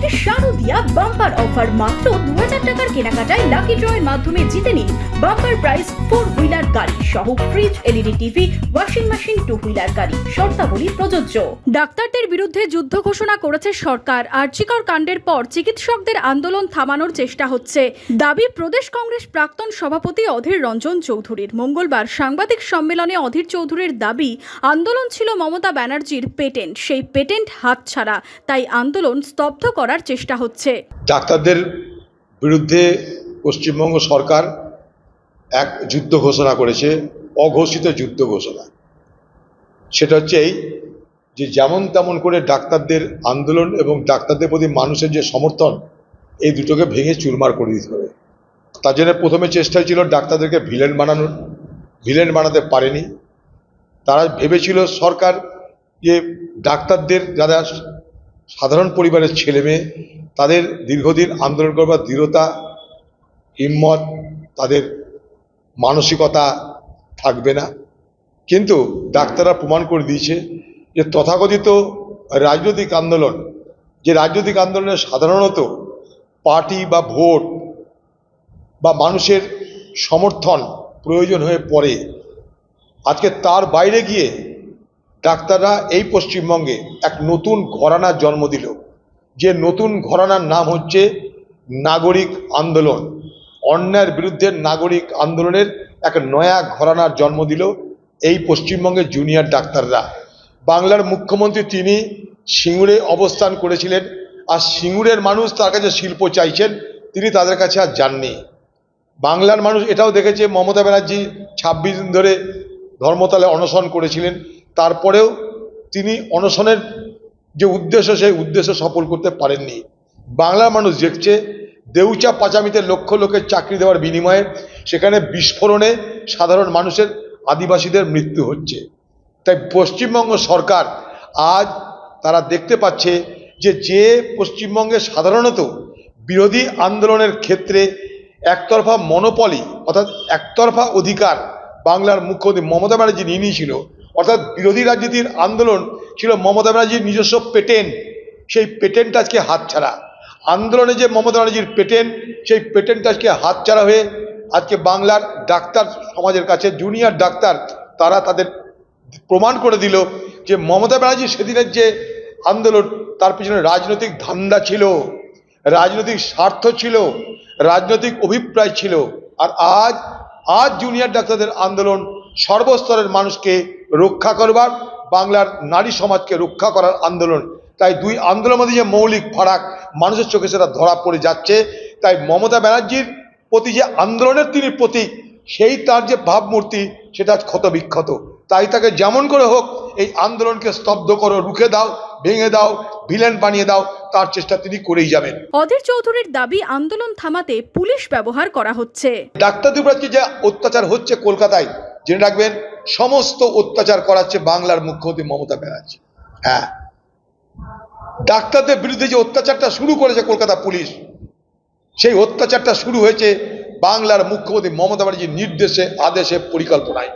শারদিয়া bumper offer মাত্র দু হাজার টাকার কেনাকাটায় লাকি ড্রয়ের মাধ্যমে জিতে নিন বাম্পার প্রাইস ফোর হুইলার গাড়ি সহ fridge LED TV washing machine two wheeler গাড়ি শর্তাবলী প্রযোজ্য। ডাক্তারদের বিরুদ্ধে যুদ্ধ ঘোষণা করেছে সরকার। আর্চিকর কাণ্ডের পর চিকিৎসকদের আন্দোলন থামানোর চেষ্টা হচ্ছে। দাবি প্রদেশ কংগ্রেস প্রাক্তন সভাপতি অধীর রঞ্জন চৌধুরীর। মঙ্গলবার সাংবাদিক সম্মেলনে অধীর চৌধুরীর দাবি আন্দোলন ছিল মমতা ব্যানার্জির পেটেন্ট। সেই পেটেন্ট হাতছাড়া। তাই আন্দোলন স্তব্ধ করার চেষ্টা হচ্ছে। ডাক্তারদের বিরুদ্ধে পশ্চিমবঙ্গ সরকার এক যুদ্ধ ঘোষণা করেছে, অঘোষিত যুদ্ধ ঘোষণা। সেটা হচ্ছে এই যে যেমন তেমন করে ডাক্তারদের আন্দোলন এবং ডাক্তারদের প্রতি মানুষের যে সমর্থন, এই দুটোকে ভেঙে চুরমার করে দিতে হবে। তার জন্য প্রথমে চেষ্টা ছিল ডাক্তারদেরকে ভিলেন বানানোর, ভিলেন বানাতে পারেনি। তারা ভেবেছিল সরকার যে ডাক্তারদের যারা সাধারণ পরিবারের ছেলে মেয়ে, তাদের দীর্ঘদিন আন্দোলন করবার দৃঢ়তা, হিম্মত, তাদের মানসিকতা থাকবে না। কিন্তু ডাক্তাররা প্রমাণ করে দিয়েছে যে তথাকথিত রাজনৈতিক আন্দোলন, যে রাজনৈতিক আন্দোলনে সাধারণত পার্টি বা ভোট বা মানুষের সমর্থন প্রয়োজন হয়ে পড়ে। আজকে তার বাইরে গিয়ে ডাক্তাররা এই পশ্চিমবঙ্গে এক নতুন ঘরানার জন্ম দিল, যে নতুন ঘরানার নাম হচ্ছে নাগরিক আন্দোলন। অন্যায়ের বিরুদ্ধে নাগরিক আন্দোলনের এক নয়া ঘরানার জন্ম দিল এই পশ্চিমবঙ্গের জুনিয়র ডাক্তাররা। বাংলার মুখ্যমন্ত্রী তিনি সিঙ্গুরে অবস্থান করেছিলেন আর সিঙ্গুরের মানুষ তার কাছে শিল্প চাইছেন, তিনি তাদের কাছে আর যাননি। বাংলার মানুষ এটাও দেখেছে, মমতা ব্যানার্জি ছাব্বিশ দিন ধরে ধর্মতলে অনশন করেছিলেন, তারপরেও তিনি অনশনের যে উদ্দেশ্য, সেই উদ্দেশ্য সফল করতে পারেননি। বাংলার মানুষ দেখছে দেউচা পাচামিতে লক্ষ লোকের চাকরি দেওয়ার বিনিময়ে সেখানে বিস্ফোরণে সাধারণ মানুষের আদিবাসীদের মৃত্যু হচ্ছে। তাই পশ্চিমবঙ্গ সরকার আজ তারা দেখতে পাচ্ছে যে যে পশ্চিমবঙ্গে সাধারণত বিরোধী আন্দোলনের ক্ষেত্রে একতরফা মনোপলি অর্থাৎ একতরফা অধিকার বাংলার মুখ্যমন্ত্রী মমতা ব্যানার্জি নিয়ে নিয়েছিল অর্থাৎ বিরোধী রাজনীতির আন্দোলন ছিল মমতা ব্যানার্জির নিজস্ব পেটেন্ট। সেই পেটেন্ট আজকে হাতছাড়া। আন্দোলনে যে মমতা ব্যানার্জির পেটেন্ট, সেই পেটেন্ট আজকে হাতছাড়া হয়ে আজকে বাংলার ডাক্তার সমাজের কাছে, জুনিয়র ডাক্তার, তারা তাদের প্রমাণ করে দিল যে মমতা ব্যানার্জি সেদিনের যে আন্দোলন, তার পিছনে রাজনৈতিক ধান্দা ছিল, রাজনৈতিক স্বার্থ ছিল, রাজনৈতিক অভিপ্রায় ছিল। আর আজ আজ জুনিয়র ডাক্তারদের আন্দোলন সর্বস্তরের মানুষকে রক্ষা করবার, বাংলার নারী সমাজকে রক্ষা করার আন্দোলন। তাই দুই আন্দোলনের মধ্যে যে মৌলিক ফারাক মানুষের চোখে সেটা ধরা পড়ে যাচ্ছে। তাই মমতা ব্যানার্জির প্রতি যে আন্দোলনের তিনি প্রতীক সেই তার যে ভাবমূর্তি সেটা ক্ষত বিক্ষত তাই তাকে যেমন করে হোক এই আন্দোলনকে স্তব্ধ করো রুখে দাও ভেঙে দাও ভিলেন বানিয়ে দাও তার চেষ্টা তিনি করেই যাবেন। অধীর চৌধুরীর দাবি আন্দোলন থামাতে পুলিশ ব্যবহার করা হচ্ছে। ডাক্তারদের উপর আজকে যে অত্যাচার হচ্ছে কলকাতায় জেনে রাখবেন সমস্ত অত্যাচার করাচ্ছে বাংলার মুখ্যমন্ত্রী মমতা ব্যানার্জি। হ্যাঁ। ডাক্তারদের বিরুদ্ধে যে অত্যাচারটা শুরু করেছে কলকাতা পুলিশ, সেই অত্যাচারটা শুরু হয়েছে বাংলার মুখ্যমন্ত্রী মমতা ব্যানার্জির নির্দেশে, আদেশে, পরিকল্পনায়।